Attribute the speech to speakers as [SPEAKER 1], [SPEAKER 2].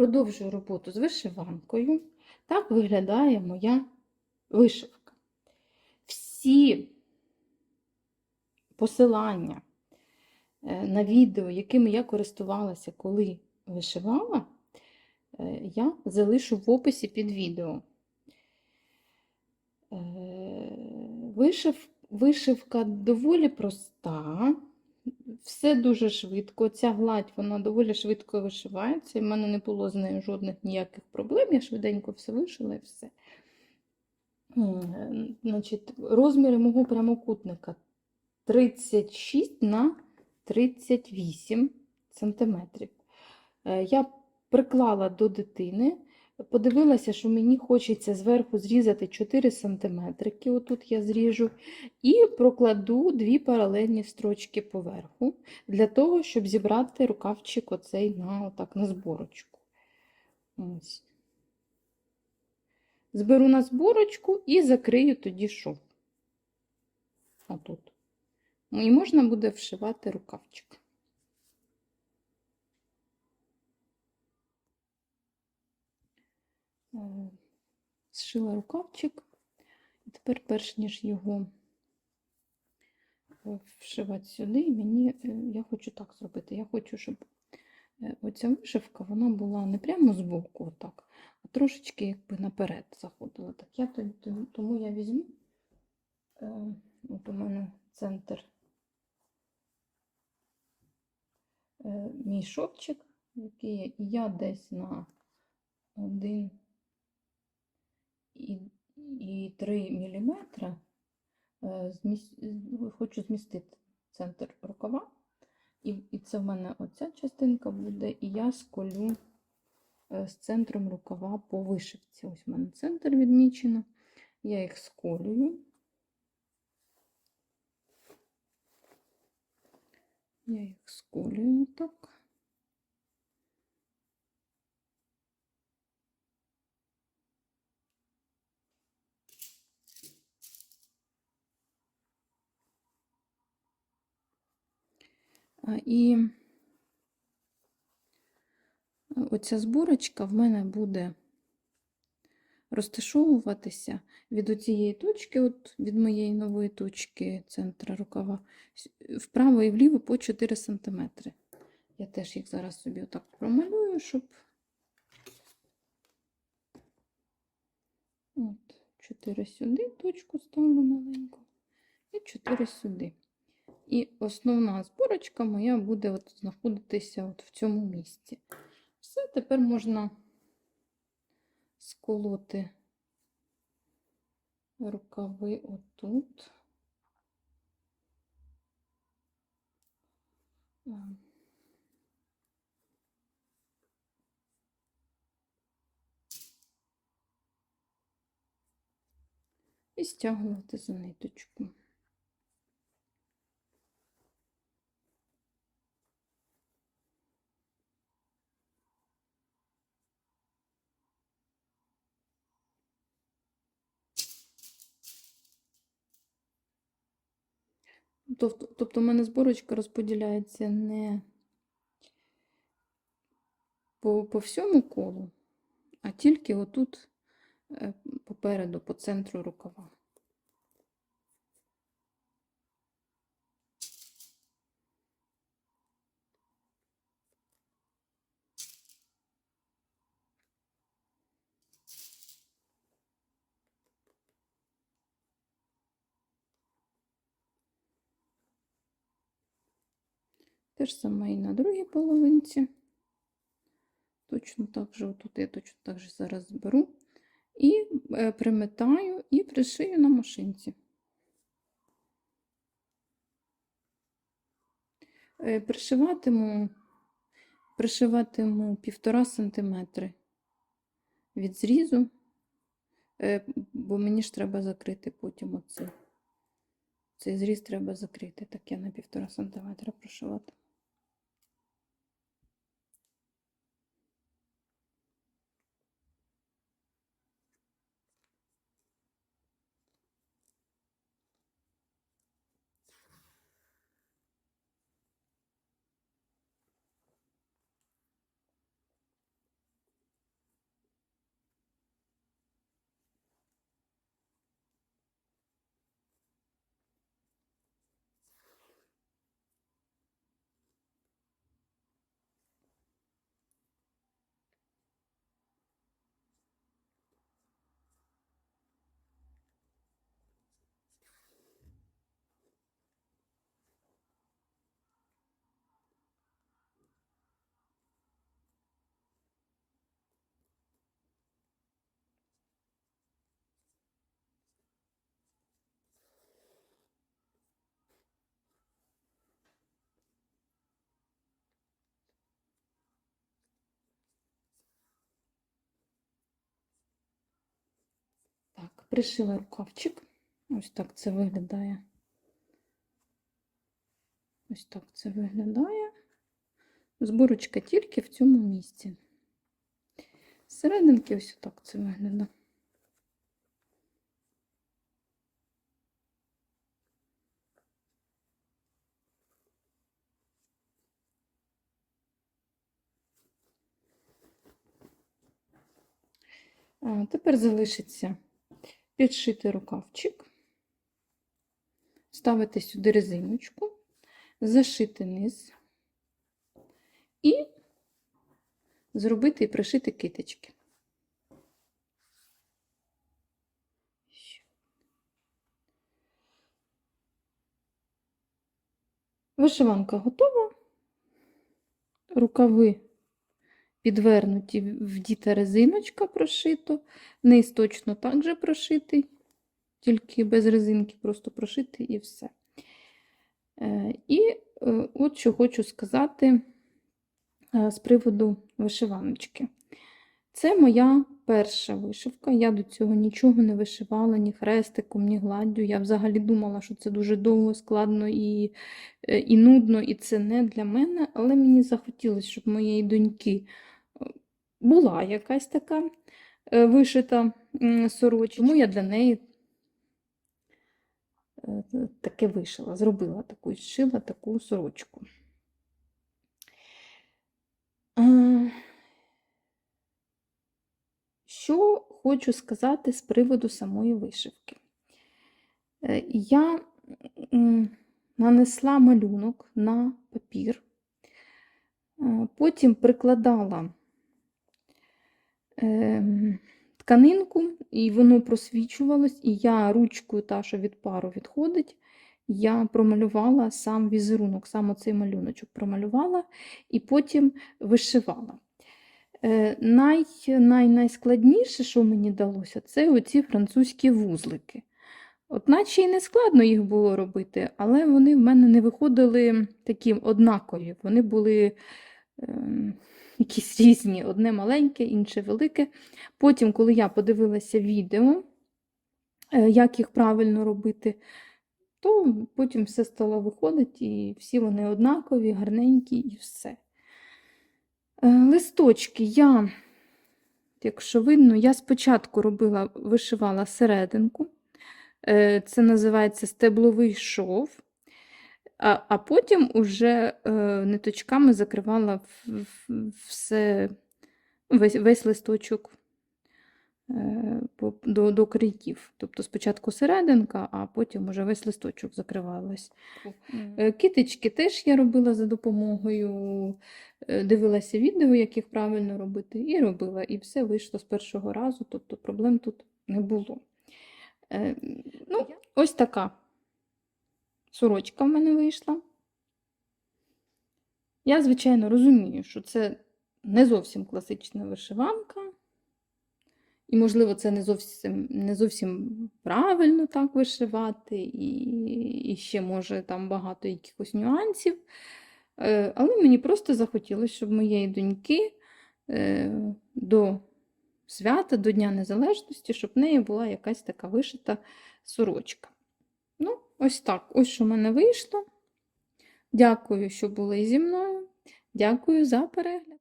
[SPEAKER 1] Продовжую роботу з вишиванкою. Так виглядає моя вишивка. Всі посилання е, на відео, якими я користувалася, коли вишивала, е, я залишу в описі під відео. Е, Вишив, вишивка доволі проста, все дуже швидко. Ця гладь вона доволі швидко вишивається. І в мене не було з нею жодних ніяких проблем. Я швиденько все вишила і все. Значить, розміри мого прямокутника 36 на 38 сантиметрів. Е, Я приклала до дитини, подивилася, що мені хочеться зверху зрізати 4 сантиметрики, отут я зріжу, і прокладу дві паралельні строчки поверху, для того, щоб зібрати рукавчик оцей на, отак, на зборочку. Ось. Зберу на зборочку і закрию тоді шов. Отут. І можна буде вшивати рукавчик. Зшила рукавчик. І тепер, перш ніж його е, вшивати сюди, мені, е, я хочу так зробити. Я хочу, щоб е, оця вишивка вона була не прямо збоку, отак, а трошечки якби наперед заходила. Так, я, то- то- тому я візьму, е, от у мене центр е, мій шовчик, який я десь на 1 7,3 мм е, е, ну, хочу змістити центр рукава, і це в мене оця частинка буде, і я сколю е, з центром рукава по вишивці. Ось в мене центр відмічено, я їх сколюю. Я їх сколюю так. І оця зборочка в мене буде розташовуватися від оцієї точки, от від моєї нової точки центра рукава, вправо і вліво по 4 см. Я теж їх зараз собі отак промалюю, щоб от, 4 сюди, точку ставлю маленьку, і 4 сюди. І основна зборочка моя буде от знаходитися от в цьому місці. Все, тепер можна сколоти рукави отут. І стягувати за ниточку. Тобто, тобто в мене зборочка розподіляється не по, по всьому колу, а тільки отут е, попереду, по центру рукава. Те ж саме і на другій половинці. Точно так же, отут я точно так же зараз зберу. І е, приметаю і пришию на машинці. Е, Пришиватиму, пришиватиму півтора сантиметри від зрізу, е, бо мені ж треба закрити потім оцей. Цей зріз треба закрити, так я на півтора сантиметра прошивати. Пришила рукавчик. Ось так це виглядає. Ось так це виглядає. Зборочка тільки в цьому місці. Зсерединки ось так це виглядає. Тепер залишиться підшити рукавчик, ставити сюди резиночку, зашити низ і зробити і пришити китички. Вишиванка готова. Рукави підвернуті, вдіта резиночка прошито, низ точно так же прошитий, тільки без резинки, просто прошитий і все. Е, І е, от що хочу сказати е, з приводу вишиваночки. Це моя перша вишивка. Я до цього нічого не вишивала, ні хрестиком, ні гладдю. Я взагалі думала, що це дуже довго, складно і, і нудно, і це не для мене, але мені захотілося, щоб моєї доньки була якась така е, вишита сорочка. Тому я для неї е, таке вишила, зробила таку, зшила таку сорочку. Е, Що хочу сказати з приводу самої вишивки? Я нанесла малюнок на папір, потім прикладала тканинку, і воно просвічувалось, і я ручкою, та, що від пару відходить, я промалювала сам візерунок, сам оцей малюночок промалювала і потім вишивала. Е, Най, най, найскладніше, що мені далося, це оці французькі вузлики. От наче і не складно їх було робити, але вони в мене не виходили такі однакові. Вони були ем, якісь різні, одне маленьке, інше велике. Потім, коли я подивилася відео, е, як їх правильно робити, то потім все стало виходити, і всі вони однакові, гарненькі, і все. Е, Листочки я, якщо видно, я спочатку робила, вишивала серединку. Е, Це називається стебловий шов, а, а потім уже е, ниточками закривала все, весь, весь листочок е, до, до країв. Тобто спочатку серединка, а потім уже весь листочок закривалась. Е, Китички теж я робила за допомогою, е, дивилася відео, як їх правильно робити, і робила. І все вийшло з першого разу, тобто проблем тут не було. Е, Ну, ось така сорочка в мене вийшла. Я, звичайно, розумію, що це не зовсім класична вишиванка. І, можливо, це не зовсім, не зовсім правильно так вишивати, і, і ще може там багато якихось нюансів. Е, Але мені просто захотілося, щоб моєї доньки е, до свята, до Дня Незалежності, щоб в неї була якась така вишита сорочка. Ось так. Ось що в мене вийшло. Дякую, що були зі мною. Дякую за перегляд.